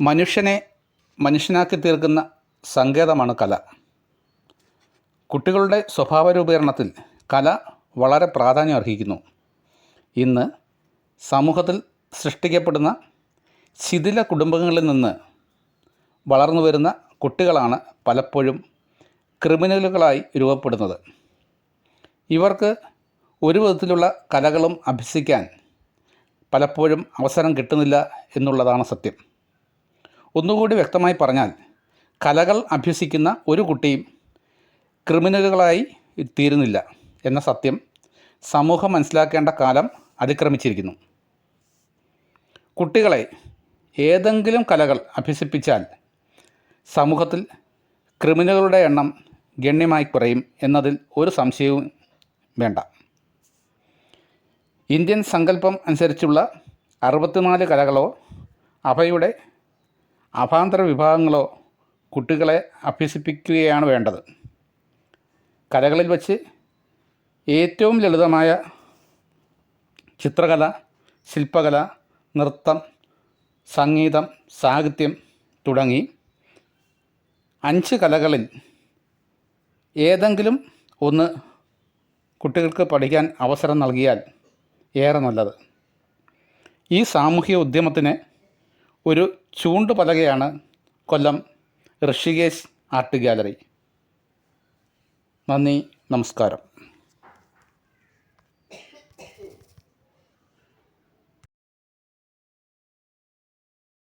മനുഷ്യനെ മനുഷ്യനാക്കി തീർക്കുന്ന സങ്കേതമാണ് കല. കുട്ടികളുടെ സ്വഭാവ രൂപീകരണത്തിൽ കല വളരെ പ്രാധാന്യം അർഹിക്കുന്നു. ഇന്ന് സമൂഹത്തിൽ സൃഷ്ടിക്കപ്പെടുന്ന ശിഥില കുടുംബങ്ങളിൽ നിന്ന് വളർന്നു വരുന്ന കുട്ടികളാണ് പലപ്പോഴും ക്രിമിനലുകളായി രൂപപ്പെടുന്നത്. ഇവർക്ക് ഒരു വിധത്തിലുള്ള കലകളും അഭ്യസിക്കാൻ പലപ്പോഴും അവസരം കിട്ടുന്നില്ല എന്നുള്ളതാണ് സത്യം. ഒന്നുകൂടി വ്യക്തമായി പറഞ്ഞാൽ കലകൾ അഭ്യസിക്കുന്ന ഒരു കുട്ടിയും ക്രിമിനലുകളായി തീരുന്നില്ല എന്ന സത്യം സമൂഹം മനസ്സിലാക്കേണ്ട കാലം അതിക്രമിച്ചിരിക്കുന്നു. കുട്ടികളെ ഏതെങ്കിലും കലകൾ അഭ്യസിപ്പിച്ചാൽ സമൂഹത്തിൽ ക്രിമിനലുകളുടെ എണ്ണം ഗണ്യമായി കുറയും എന്നതിൽ ഒരു സംശയവും വേണ്ട. ഇന്ത്യൻ സങ്കല്പം അനുസരിച്ചുള്ള അറുപത്തിനാല് കലകളോ അവയുടെ അഭാന്തര വിഭാഗങ്ങളോ കുട്ടികളെ അഭ്യസിപ്പിക്കുകയാണ് വേണ്ടത്. കലകളിൽ വച്ച് ഏറ്റവും ലളിതമായ ചിത്രകല ശില്പകല നൃത്തം സംഗീതം സാഹിത്യം തുടങ്ങി അഞ്ച് കലകളിൽ ഏതെങ്കിലും ഒന്ന് കുട്ടികൾക്ക് പഠിക്കാൻ അവസരം നൽകിയാൽ ഏറെ നല്ലത്. ഈ സാമൂഹിക ഉദ്യമത്തിന് ഒരു ചൂണ്ടുപലകയാണ് കൊല്ലം ഋഷികേശ് ആർട്ട് ഗാലറി. നന്ദി നമസ്കാരം.